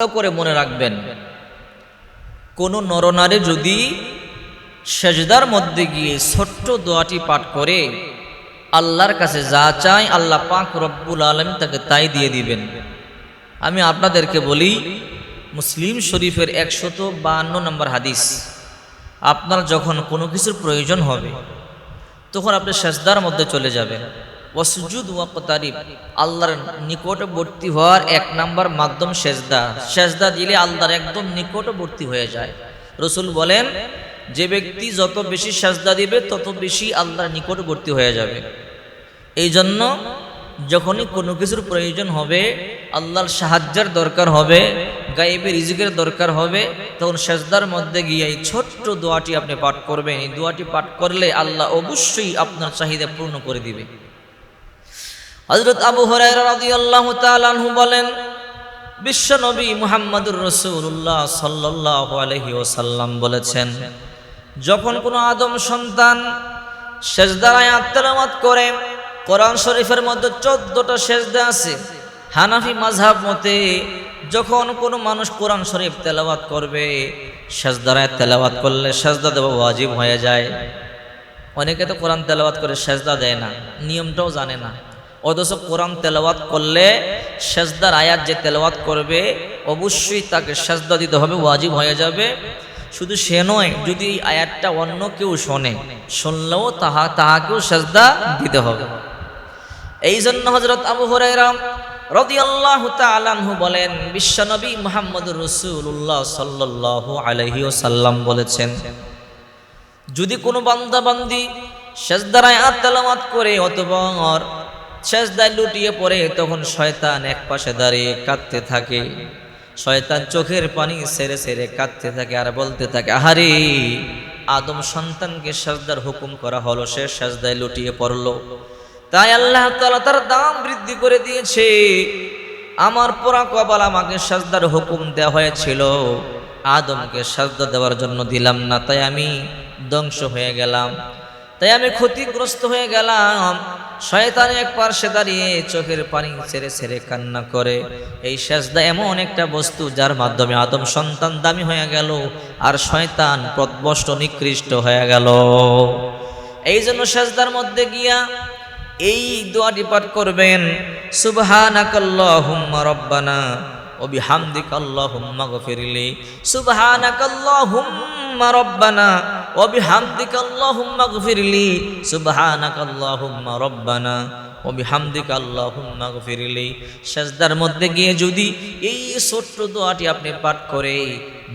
করে মনে রাখবেন। কোন নরনারী যদি সেজদার মধ্যে গিয়ে ছোট্ট দোয়াটি পাঠ করে, আল্লাহর কাছে যা চায় আল্লাহ পাক রব্বুল আলম তাকে তাই দিয়ে দিবেন। আমি আপনাদেরকে বলি, মুসলিম শরীফের একশত বাহান্ন নম্বর হাদিস, আপনার যখন কোনো কিছুর প্রয়োজন হবে, তখন আপনি সেজদার মধ্যে চলে যাবেন। ওয়াসুজুদ ওয়াকতারিব আল্লাহর নিকটবর্তী হওয়ার এক নাম্বার মাধ্যম সেজদা। সেজদা দিলে আল্লাহর একদম নিকটবর্তী হয়ে যায়। রসুল বলেন, যে ব্যক্তি যত বেশি সেজদা দিবে, তত বেশি আল্লাহর নিকটবর্তী হয়ে যাবে। এই জন্য যখনই কোনো কিছুর প্রয়োজন হবে, আল্লাহর সাহায্যের দরকার হবে গায়েবের রিজিকের দরকার হবে, তখন সেজদার মধ্যে গিয়ে এই ছোট্ট দোয়াটি আপনি পাঠ করবেন। এই দোয়াটি পাঠ করলে আল্লাহ অবশ্যই আপনার চাহিদা পূর্ণ করে দিবে। হজরত আবু তাআলা আনহু বলেন, বিশ্ব নবী মুহাম্মদুর রাসূলুল্লাহ সাল্লাল্লাহু আলাইহি ওয়াসাল্লাম বলেছেন, যখন কোনো আদম সন্তান আয়াত তেলাওয়াত করে, কোরআন শরীফের মধ্যে চোদ্দটা সেজদা আছে, হানাফি মাযহাব মতে যখন কোনো মানুষ কোরআন শরীফ তেলাওয়াত করবে সেজদার আয়াত তেলাওয়াত করলে সেজদা দেওয়া ওয়াজিব হয়ে যায়। অনেকে তো কোরআন তেলাওয়াত করে সেজদা দেয় না, নিয়মটাও জানে না। অথচ কোরআন তেলাওয়াত করলে সেজদার আয়াত যে তেলাওয়াত করবে, অবশ্যই তাকে সেজদা দিতে হবে, ওয়াজিব হয়ে যাবে। শুধু সে নয়, যদি এই আয়াতটা অন্য কেউ শোনে, শুনলেও তাহা, তাহাকেও সেজদা দিতে হবে। এই জন্য হজরত আবু হরাইরাম বলেন, বিশ্বনবী ওয়াসাল্লাম বলেছেন, যদি কোনো বান্দা বান্দি সেজদারায় তেলাওয়াত করে অতবর সেজদায় লুটিয়ে পড়ে তখন শয়তান এক পাশে দাঁড়িয়ে কাঁদতে থাকে। শয়তান চোখের পানি সেরে সেরে কাঁদতে থাকে আর বলতে থাকে, আহারে, আদম সন্তানকে সেজদার হুকুম করা হলো, সে সেজদায় লুটিয়ে পড়ল। তাই আল্লাহ তাআলা তার দাম বৃদ্ধি করে দিয়েছে। আমার পোড়া কপাল আমাকে সাজদার হুকুম দেওয়া হয়েছিল। আদমকে সাজদা দেওয়ার জন্য দিলাম না, তাই আমি ধ্বংস হয়ে গেলাম। তাই আমি ক্ষতিগ্রস্ত হয়ে গেলাম। শয়তান এক পার্শ্বে দাঁড়িয়ে চোখের পানি ছেড়ে ছেড়ে কান্না করে। এই সেজদা এমন একটা বস্তু যার মাধ্যমে আদম সন্তান দামি হয়ে গেল আর শয়তান পদবষ্ট নিকৃষ্ট হয়ে গেল। এই জন্য সেজদার মধ্যে গিয়া এই দোয়াটি পাঠ করবেন, সুবহানাকাল্লাহুম্মা রব্বানা ও বিহামদিকা আল্লাহুম্মা গফিরলি। সুবহানাকাল্লাহুম্মা রব্বানা ও বিহামদিকা আল্লাহুম্মা গফিরলি সুবহানাকাল্লাহুম্মা রব্বানা ও বিহামদিকা আল্লাহুম্মা গফিরলি মধ্যে গিয়ে যদি এই ছোট্ট দোয়াটি আপনি পাঠ করে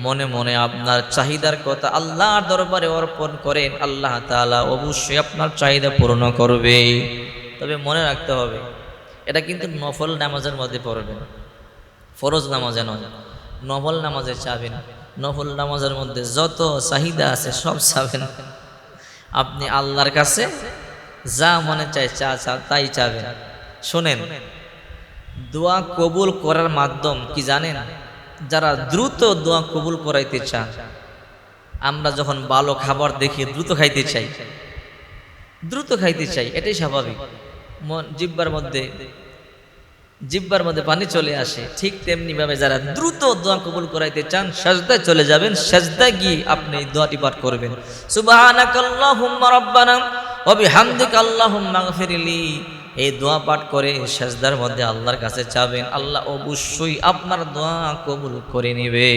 মনে মনে আপনার চাহিদার কথা আল্লাহর দরবারে অর্পণ করেন, আল্লাহ তাআলা অবশ্যই আপনার চাহিদা পূর্ণ করবে। তবে মনে রাখতে হবে, এটা কিন্তু নফল নামাজের মধ্যে পড়বেন। ফরজ নামাজে নয়, নফল নামাজে চাবেন। নফল নামাজের মধ্যে যত চাহিদা আছে সব চাবেন। আপনি আল্লাহর কাছে যা মনে চায় চা চা তাই চাবেন। শোনেন, দোয়া কবুল করার মাধ্যম কি জানেন? যারা দ্রুত দোয়া কবুল করাইতে চান, আমরা যখন ভালো খাবার দেখি দ্রুত খাইতে চাই, দ্রুত খাইতে চাই, এটাই স্বাভাবিক। জিব্বার মধ্যে জিব্বার মধ্যে পানি চলে আসে, ঠিক তেমনিভাবে যারা দ্রুত দোয়া কবুল করাইতে চান, সাজদায় চলে যাবেন, সাজদায় গিয়ে আপনি এই দোয়াটি পাঠ করবেন। সুবহানাকাল্লাহুম্মা রাব্বানা ওয়া বিহামদিকা আল্লাহুম্মা গফিরলি। এই দোয়া পাঠ করে সাজদার মধ্যে আল্লাহর কাছে চাবেন, আল্লাহ অবশ্যই আপনার দোয়া কবুল করে নেবে।